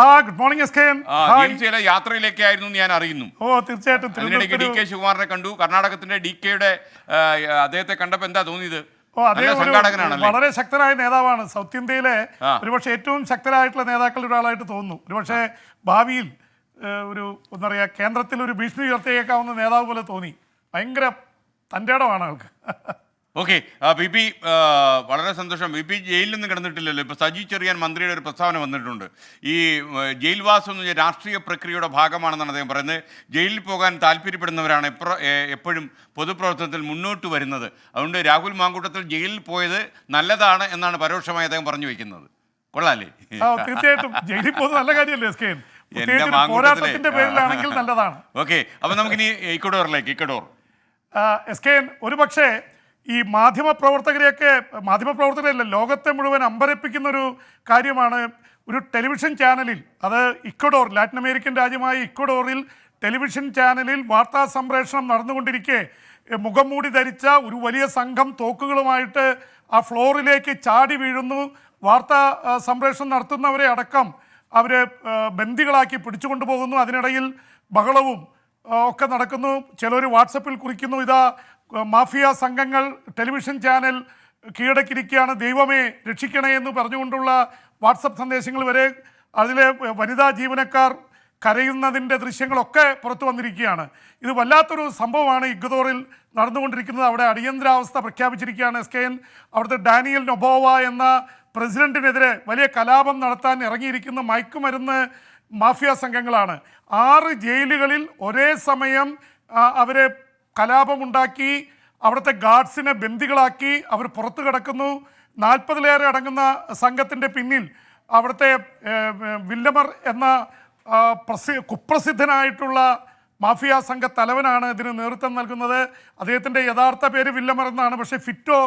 ആ good morning S K N ആ, hi ജിംസിയിലെ യാത്രയിലേക്കായിരുന്നു ഞാൻ അറിയുന്നു. ഓ തീർച്ചയായിട്ടും. അതിനിടയ്ക്ക് ഡി കെ ശിവകുമാറിനെ കണ്ടു. കർണാടകത്തിന്റെ ഡി കെയുടെ അദ്ദേഹത്തെ കണ്ടപ്പോ എന്താ തോന്നിയത്? ഓ അദ്ദേഹം വളരെ ശക്തനായ നേതാവാണ്. സൗത്ത് ഇന്ത്യയിലെ ഒരുപക്ഷെ ഏറ്റവും ശക്തരായിട്ടുള്ള നേതാക്കളിൽ ഒരാളായിട്ട് തോന്നുന്നു. ഒരുപക്ഷെ ഭാവിയിൽ ഒരു എന്താ പറയുക കേന്ദ്രത്തിൽ ഒരു ഭീഷണി ഉയർത്തിയേക്കാവുന്ന നേതാവ് പോലെ തോന്നി. ഭയങ്കര തന്റെ ഇടമാണ് ആൾക്ക്. ഓക്കെ ബി പി വളരെ സന്തോഷം. ബി പി ജയിലിൽ നിന്ന് കിടന്നിട്ടില്ലല്ലോ. ഇപ്പോൾ സജി ചെറിയാൻ മന്ത്രിയുടെ ഒരു പ്രസ്താവന വന്നിട്ടുണ്ട്. ഈ ജയിൽവാസം എന്ന് രാഷ്ട്രീയ പ്രക്രിയയുടെ ഭാഗമാണെന്നാണ് അദ്ദേഹം പറയുന്നത്. ജയിലിൽ പോകാൻ താല്പര്യപ്പെടുന്നവരാണ് എപ്പോഴും പൊതുപ്രവർത്തനത്തിൽ മുന്നോട്ട് വരുന്നത്. അതുകൊണ്ട് രാഹുൽ മാങ്കൂട്ടത്തിൽ ജയിലിൽ പോയത് നല്ലതാണ് എന്നാണ് പരോക്ഷമായി അദ്ദേഹം പറഞ്ഞു വെക്കുന്നത്. കൊള്ളാലേ തീർച്ചയായിട്ടും. ജയിലിൽ പോകുന്നത് നല്ല കാര്യമല്ലേ എസ് കെ എൻ? പ്രത്യേകിച്ച് ഒരു പോരാട്ടത്തിന്റെ പേരിലാണെങ്കിൽ നല്ലതാണ്. ഓക്കെ അപ്പൊ നമുക്കിനി ഇക്കഡോറിലേക്ക് ഇക്കഡോർ എസ് കെ എൻ ഒരു പക്ഷേ ഈ മാധ്യമ പ്രവർത്തകരെയൊക്കെ മാധ്യമ പ്രവർത്തകരെയല്ല ലോകത്തെ മുഴുവൻ അമ്പരപ്പിക്കുന്ന ഒരു കാര്യമാണ് ഒരു ടെലിവിഷൻ ചാനലിൽ അത് ഇക്വഡോർ ലാറ്റിൻ അമേരിക്കൻ രാജ്യമായ ഇക്വഡോറിൽ ടെലിവിഷൻ ചാനലിൽ വാർത്താ സംപ്രേഷണം നടന്നുകൊണ്ടിരിക്കെ മുഖംമൂടി മുഖം മൂടി ധരിച്ച ഒരു വലിയ സംഘം തോക്കുകളുമായിട്ട് ആ ഫ്ലോറിലേക്ക് ചാടി വീഴുന്നു. വാർത്താ സംപ്രേഷണം നടത്തുന്നവരെ അടക്കം അവരെ ആ, ബന്ദികളാക്കി പിടിച്ചുകൊണ്ടു പോകുന്നു അതിനിടയിൽ ബഹളവും ഒക്കെ നടക്കുന്നു. ചിലർ വാട്സപ്പിൽ കുറിക്കുന്നു ഇതാ മാഫിയ സംഘങ്ങൾ ടെലിവിഷൻ ചാനൽ കീഴടക്കിയിരിക്കുകയാണ്. ദൈവമേ രക്ഷിക്കണേ എന്ന് പറഞ്ഞുകൊണ്ടുള്ള വാട്സപ്പ് സന്ദേശങ്ങൾ വരെ അതിലെ വനിതാ ജീവനക്കാർ കരയുന്നതിന്റെ ദൃശ്യങ്ങളൊക്കെ പുറത്തു വന്നിരിക്കുകയാണ്. ഇത് വല്ലാത്തൊരു സംഭവമാണ് ഇഗ്ദോറിൽ നടന്നുകൊണ്ടിരിക്കുന്നത്. അവിടെ അടിയന്തരാവസ്ഥ പ്രഖ്യാപിച്ചിരിക്കുകയാണ് എസ് കെ എൻ. അവിടുത്തെ ഡാനിയൽ നൊബോവ എന്ന പ്രസിഡന്റിനെതിരെ വലിയ കലാപം നടത്താൻ ഇറങ്ങിയിരിക്കുന്ന മയക്കുമരുന്ന് മാഫിയ സംഘങ്ങളാണ്. ആറ് ജയിലുകളിൽ ഒരേ സമയം അവരെ കലാപമുണ്ടാക്കി അവിടുത്തെ ഗാർഡ്സിനെ ബന്ദികളാക്കി അവർ പുറത്തു കിടക്കുന്നു. നാൽപ്പതിലേറെ അടങ്ങുന്ന സംഘത്തിന്റെ പിന്നിൽ അവിടുത്തെ വില്ലമർ എന്ന പ്രസി കുപ്രസിദ്ധനായിട്ടുള്ള മാഫിയ സംഘ തലവനാണ് ഇതിന് നേതൃത്വം നൽകുന്നത്. അദ്ദേഹത്തിന്റെ യഥാർത്ഥ പേര് വില്ലമർ എന്നാണ്. പക്ഷേ ഫിറ്റോ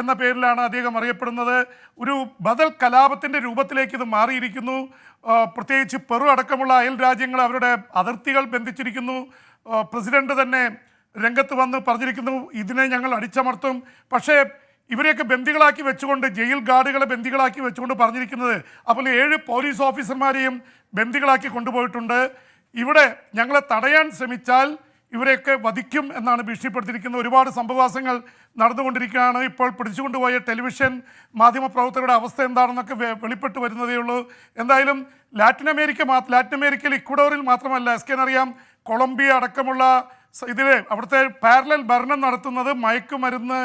എന്ന പേരിലാണ് അദ്ദേഹം അറിയപ്പെടുന്നത്. ഒരു ബദൽ കലാപത്തിന്റെ രൂപത്തിലേക്ക് ഇത് മാറിയിരിക്കുന്നു. പ്രത്യേകിച്ച് പെറു അടക്കമുള്ള അയൽ രാജ്യങ്ങൾ അവരുടെ അതിർത്തികൾ ബന്ധിച്ചിരിക്കുന്നു. പ്രസിഡന്റ് തന്നെ രംഗത്ത് വന്ന് പറഞ്ഞിരിക്കുന്നു ഇതിനെ ഞങ്ങൾ അടിച്ചമർത്തും. പക്ഷേ ഇവരെയൊക്കെ ബന്ദികളാക്കി വെച്ചുകൊണ്ട് ജയിൽ ഗാർഡുകളെ ബന്ദികളാക്കി വെച്ചുകൊണ്ട് പറഞ്ഞിരിക്കുന്നത് അപ്പോൾ ഏഴ് പോലീസ് ഓഫീസർമാരെയും ബന്ദികളാക്കി കൊണ്ടുപോയിട്ടുണ്ട്. ഇവിടെ ഞങ്ങളെ തടയാൻ ശ്രമിച്ചാൽ ഇവരെയൊക്കെ വധിക്കും എന്നാണ് ഭീഷണിപ്പെടുത്തിയിരിക്കുന്നത് ഒരുപാട് സംഭവവാസങ്ങൾ നടന്നുകൊണ്ടിരിക്കുകയാണ്. ഇപ്പോൾ പിടിച്ചുകൊണ്ടുപോയ ടെലിവിഷൻ മാധ്യമപ്രവർത്തകരുടെ അവസ്ഥ എന്താണെന്നൊക്കെ വെളിപ്പെട്ട് വരുന്നതേ ഉള്ളൂ. എന്തായാലും ലാറ്റിൻ അമേരിക്ക മാ ലാറ്റിൻ അമേരിക്കയിൽ ഇക്വഡോറിൽ മാത്രമല്ല എസ് കെ അറിയാം കൊളംബിയ അടക്കമുള്ള ഇതിലെ അവിടുത്തെ പാരലൽ ഭരണം നടത്തുന്നത് മയക്കുമരുന്ന്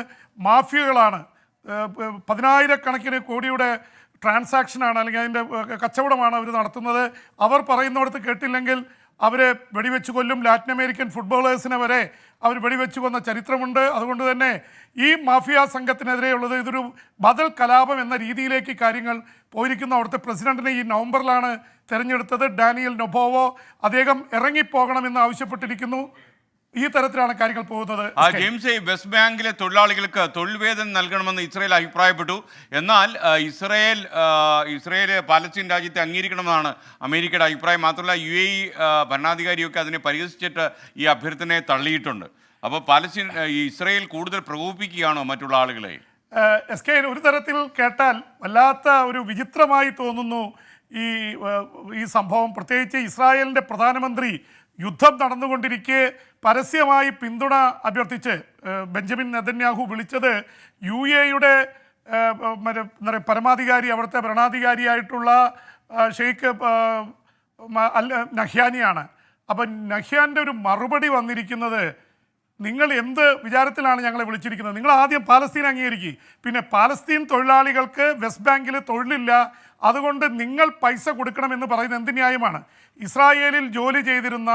മാഫിയകളാണ്. പതിനായിരക്കണക്കിന് കോടിയുടെ ട്രാൻസാക്ഷനാണ് അല്ലെങ്കിൽ അതിന്റെ കച്ചവടമാണ് അവർ നടത്തുന്നത്. അവർ പറയുന്നിടത്ത് കേട്ടില്ലെങ്കിൽ അവരെ വെടിവെച്ച് കൊല്ലും. ലാറ്റിൻ അമേരിക്കൻ ഫുട്ബോളേഴ്സിനെ വരെ അവർ വെടിവെച്ച് കൊന്ന ചരിത്രമുണ്ട്. അതുകൊണ്ട് തന്നെ ഈ മാഫിയ സംഘത്തിനെതിരെയുള്ളത് ഇതൊരു ബദൽ കലാപം എന്ന രീതിയിലേക്ക് കാര്യങ്ങൾ പോയിരിക്കുന്നു. അവിടുത്തെ പ്രസിഡന്റിനെ ഈ നവംബറിലാണ് തിരഞ്ഞെടുത്തത്. ഡാനിയൽ നൊബോവോ അദ്ദേഹം ഇറങ്ങിപ്പോകണമെന്ന് ആവശ്യപ്പെട്ടിരിക്കുന്നു. ഈ തരത്തിലാണ് കാര്യങ്ങൾ പോകുന്നത്. ആ ജെയിംസ് വെസ്റ്റ് ബാങ്കിലെ തൊഴിലാളികൾക്ക് തൊഴിൽ വേതനം നൽകണമെന്ന് ഇസ്രയേൽ അഭിപ്രായപ്പെട്ടു. എന്നാൽ ഇസ്രയേൽ ഇസ്രയേൽ പാലസ്തീൻ രാജ്യത്തെ അംഗീകരിക്കണമെന്നാണ് അമേരിക്കയുടെ അഭിപ്രായം. മാത്രമല്ല യു എ ഇ ഭരണാധികാരിയൊക്കെ അതിനെ പരിഹസിച്ചിട്ട് ഈ അഭ്യർത്ഥനയെ തള്ളിയിട്ടുണ്ട്. അപ്പോൾ പാലസ്തീൻ ഇസ്രയേൽ കൂടുതൽ പ്രകോപിപ്പിക്കുകയാണോ മറ്റുള്ള ആളുകളെ? എസ് കെ ഒരു തരത്തിൽ കേട്ടാൽ വല്ലാത്ത ഒരു വിചിത്രമായി തോന്നുന്നു ഈ ഈ സംഭവം. പ്രത്യേകിച്ച് ഇസ്രായേലിന്റെ പ്രധാനമന്ത്രി യുദ്ധം നടന്നുകൊണ്ടിരിക്കെ പരസ്യമായി പിന്തുണ അഭ്യർത്ഥിച്ച് ബെഞ്ചമിൻ നെതന്യാഹു വിളിച്ചത് യു എയുടെ മറ്റേ പരമാധികാരി അവിടുത്തെ ഭരണാധികാരിയായിട്ടുള്ള ഷെയ്ഖ് അല്ല നഹ്യാനിയാണ്. അപ്പം നഹ്യാന്റെ ഒരു മറുപടി വന്നിരിക്കുന്നത് നിങ്ങൾ എന്ത് വിചാരത്തിലാണ് ഞങ്ങളെ വിളിച്ചിരിക്കുന്നത്? നിങ്ങൾ ആദ്യം പാലസ്തീൻ അംഗീകരിക്കുക പിന്നെ പാലസ്തീൻ തൊഴിലാളികൾക്ക് വെസ്റ്റ് ബാങ്കിൽ തൊഴിലില്ല. അതുകൊണ്ട് നിങ്ങൾ പൈസ കൊടുക്കണമെന്ന് പറയുന്നത് എന്ത് ന്യായമാണ്? ഇസ്രായേലിൽ ജോലി ചെയ്തിരുന്ന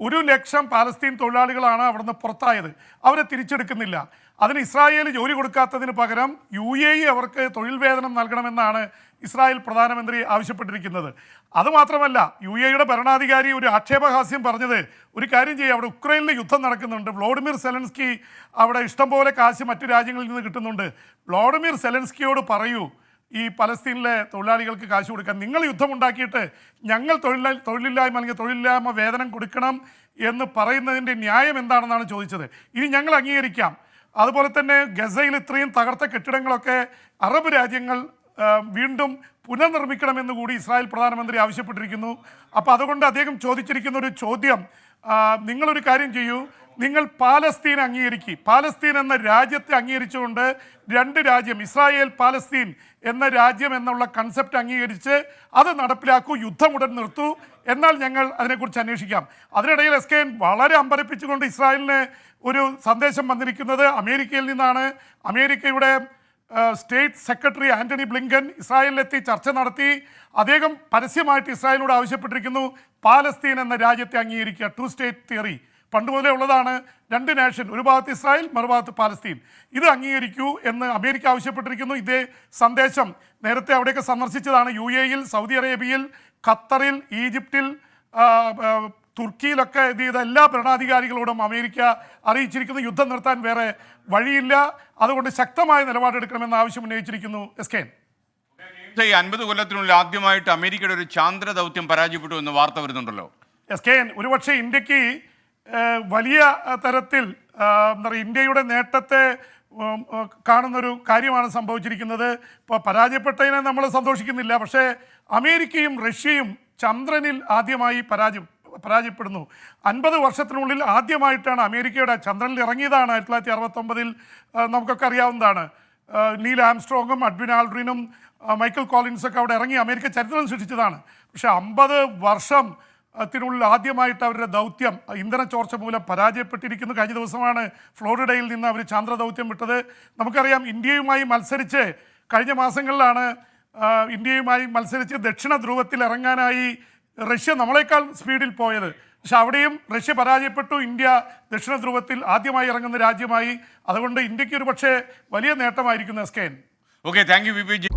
ഒരു ലക്ഷം പാലസ്തീൻ തൊഴിലാളികളാണ് അവിടുന്ന് പുറത്തായത്. അവരെ തിരിച്ചെടുക്കുന്നില്ല. അതിന് ഇസ്രായേൽ ജോലി കൊടുക്കാത്തതിന് പകരം യു എ ഇ അവർക്ക് തൊഴിൽ വേതനം നൽകണമെന്നാണ് ഇസ്രായേൽ പ്രധാനമന്ത്രി ആവശ്യപ്പെട്ടിരിക്കുന്നത്. അതുമാത്രമല്ല യു എയുടെ ഭരണാധികാരി ഒരു ആക്ഷേപഹാസ്യം പറഞ്ഞത് ഒരു കാര്യം ചെയ്യുക അവിടെ ഉക്രൈനിൽ യുദ്ധം നടക്കുന്നുണ്ട്. വ്ളോഡിമിർ സെലൻസ്കി അവിടെ ഇഷ്ടംപോലെ കാശ് മറ്റു രാജ്യങ്ങളിൽ നിന്ന് കിട്ടുന്നുണ്ട്. വ്ളോഡിമിർ സെലൻസ്കിയോട് പറയൂ ഈ പലസ്തീനിലെ തൊഴിലാളികൾക്ക് കാശ് കൊടുക്കാൻ നിങ്ങൾ യുദ്ധമുണ്ടാക്കിയിട്ട് ഞങ്ങൾ തൊഴിലാ തൊഴിലില്ലായ്മ അല്ലെങ്കിൽ തൊഴിലില്ലായ്മ വേതനം കൊടുക്കണം എന്ന് പറയുന്നതിന്റെ ന്യായം എന്താണെന്നാണ് ചോദിച്ചത്. ഇനി ഞങ്ങൾ അംഗീകരിക്കാം. അതുപോലെ തന്നെ ഗസയിൽ ഇത്രയും തകർത്ത കെട്ടിടങ്ങളൊക്കെ അറബ് രാജ്യങ്ങൾ വീണ്ടും പുനർനിർമ്മിക്കണമെന്ന് കൂടി ഇസ്രായേൽ പ്രധാനമന്ത്രി ആവശ്യപ്പെട്ടിരിക്കുന്നു. അപ്പോൾ അതുകൊണ്ട് അദ്ദേഹം ചോദിച്ചിരിക്കുന്ന ഒരു ചോദ്യം നിങ്ങളൊരു കാര്യം ചെയ്യൂ. നിങ്ങൾ പാലസ്തീൻ അംഗീകരിക്കുക പാലസ്തീൻ എന്ന രാജ്യത്തെ അംഗീകരിച്ചുകൊണ്ട് രണ്ട് രാജ്യം ഇസ്രായേൽ പാലസ്തീൻ എന്ന രാജ്യം എന്നുള്ള കൺസെപ്റ്റ് അംഗീകരിച്ച് അത് നടപ്പിലാക്കൂ യുദ്ധം ഉടൻ നിർത്തൂ. എന്നാൽ ഞങ്ങൾ അതിനെക്കുറിച്ച് അന്വേഷിക്കാം. അതിനിടയിൽ എസ് കെ വളരെ അമ്പരപ്പിച്ചുകൊണ്ട് ഇസ്രായേലിന് ഒരു സന്ദേശം വന്നിരിക്കുന്നത് അമേരിക്കയിൽ നിന്നാണ്. അമേരിക്കയുടെ സ്റ്റേറ്റ് സെക്രട്ടറി ആന്റണി ബ്ലിങ്കൻ ഇസ്രായേലിലെത്തി ചർച്ച നടത്തി. അദ്ദേഹം പരസ്യമായിട്ട് ഇസ്രായേലിനോട് ആവശ്യപ്പെട്ടിരിക്കുന്നു. പാലസ്തീൻ എന്ന രാജ്യത്തെ അംഗീകരിക്കുക. ടു സ്റ്റേറ്റ് തിയറി പണ്ട് മുതലേ ഉള്ളതാണ്. രണ്ട് നാഷൻ ഒരു ഭാഗത്ത് ഇസ്രായേൽ മറുഭാഗത്ത് പാലസ്തീൻ. ഇത് അംഗീകരിക്കൂ എന്ന് അമേരിക്ക ആവശ്യപ്പെട്ടിരിക്കുന്നു. ഇതേ സന്ദേശം നേരത്തെ അവിടെയൊക്കെ സന്ദർശിച്ചതാണ്. യു എയിൽ സൗദി അറേബ്യയിൽ ഖത്തറിൽ ഈജിപ്തിൽ തുർക്കിയിലൊക്കെ ഇത് ചെയ്ത എല്ലാ ഭരണാധികാരികളോടും അമേരിക്ക അറിയിച്ചിരിക്കുന്നു. യുദ്ധം നിർത്താൻ വേറെ വഴിയില്ല. അതുകൊണ്ട് ശക്തമായ നിലപാടെടുക്കണമെന്ന് ആവശ്യം ഉന്നയിച്ചിരിക്കുന്നു എസ് കെ ഈ അൻപത് കൊല്ലത്തിനുള്ളിൽ ആദ്യമായിട്ട് അമേരിക്കയുടെ ഒരു ചാന്ദ്ര ദൗത്യം പരാജയപ്പെട്ടു എന്ന് വാർത്ത വരുന്നുണ്ടല്ലോ. എസ് കെ എൻ ഒരുപക്ഷെ ഇന്ത്യയ്ക്ക് വലിയ തരത്തിൽ എന്താ പറയുക ഇന്ത്യയുടെ നേട്ടത്തെ കാണുന്നൊരു കാര്യമാണ് സംഭവിച്ചിരിക്കുന്നത്. ഇപ്പോൾ പരാജയപ്പെട്ടതിനെ നമ്മൾ സന്തോഷിക്കുന്നില്ല. പക്ഷേ അമേരിക്കയും റഷ്യയും ചന്ദ്രനിൽ ആദ്യമായി പരാജയം പരാജയപ്പെടുന്നു. അൻപത് വർഷത്തിനുള്ളിൽ ആദ്യമായിട്ടാണ് അമേരിക്കയുടെ ചന്ദ്രനിൽ ഇറങ്ങിയതാണ് ആയിരത്തി തൊള്ളായിരത്തി അറുപത്തൊമ്പതിൽ നമുക്കൊക്കെ അറിയാവുന്നതാണ് നീൽ ആംസ്ട്രോങ്ങും അഡ്വിൻ ആൾഡ്രിനും മൈക്കിൾ കോളിൻസൊക്കെ അവിടെ ഇറങ്ങി അമേരിക്ക ചരിത്രം സൃഷ്ടിച്ചതാണ്. പക്ഷേ അമ്പത് വർഷം ത്തിനുള്ളിൽ ആദ്യമായിട്ട് അവരുടെ ദൗത്യം ഇന്ധന ചോർച്ച മൂലം പരാജയപ്പെട്ടിരിക്കുന്നു കഴിഞ്ഞ ദിവസമാണ് ഫ്ലോറിഡയിൽ നിന്ന് അവർ ചാന്ദ്ര ദൗത്യം വിട്ടത്. നമുക്കറിയാം ഇന്ത്യയുമായി മത്സരിച്ച് കഴിഞ്ഞ മാസങ്ങളിലാണ് ഇന്ത്യയുമായി മത്സരിച്ച് ദക്ഷിണ ധ്രുവത്തിൽ ഇറങ്ങാനായി റഷ്യ നമ്മളെക്കാൾ സ്പീഡിൽ പോയത്. പക്ഷെ അവിടെയും റഷ്യ പരാജയപ്പെട്ടു. ഇന്ത്യ ദക്ഷിണ ധ്രുവത്തിൽ ആദ്യമായി ഇറങ്ങുന്ന രാജ്യമായി. അതുകൊണ്ട് ഇന്ത്യയ്ക്ക് ഒരു പക്ഷേ വലിയ നേട്ടമായിരിക്കുന്നു S K N okay thank you V P J.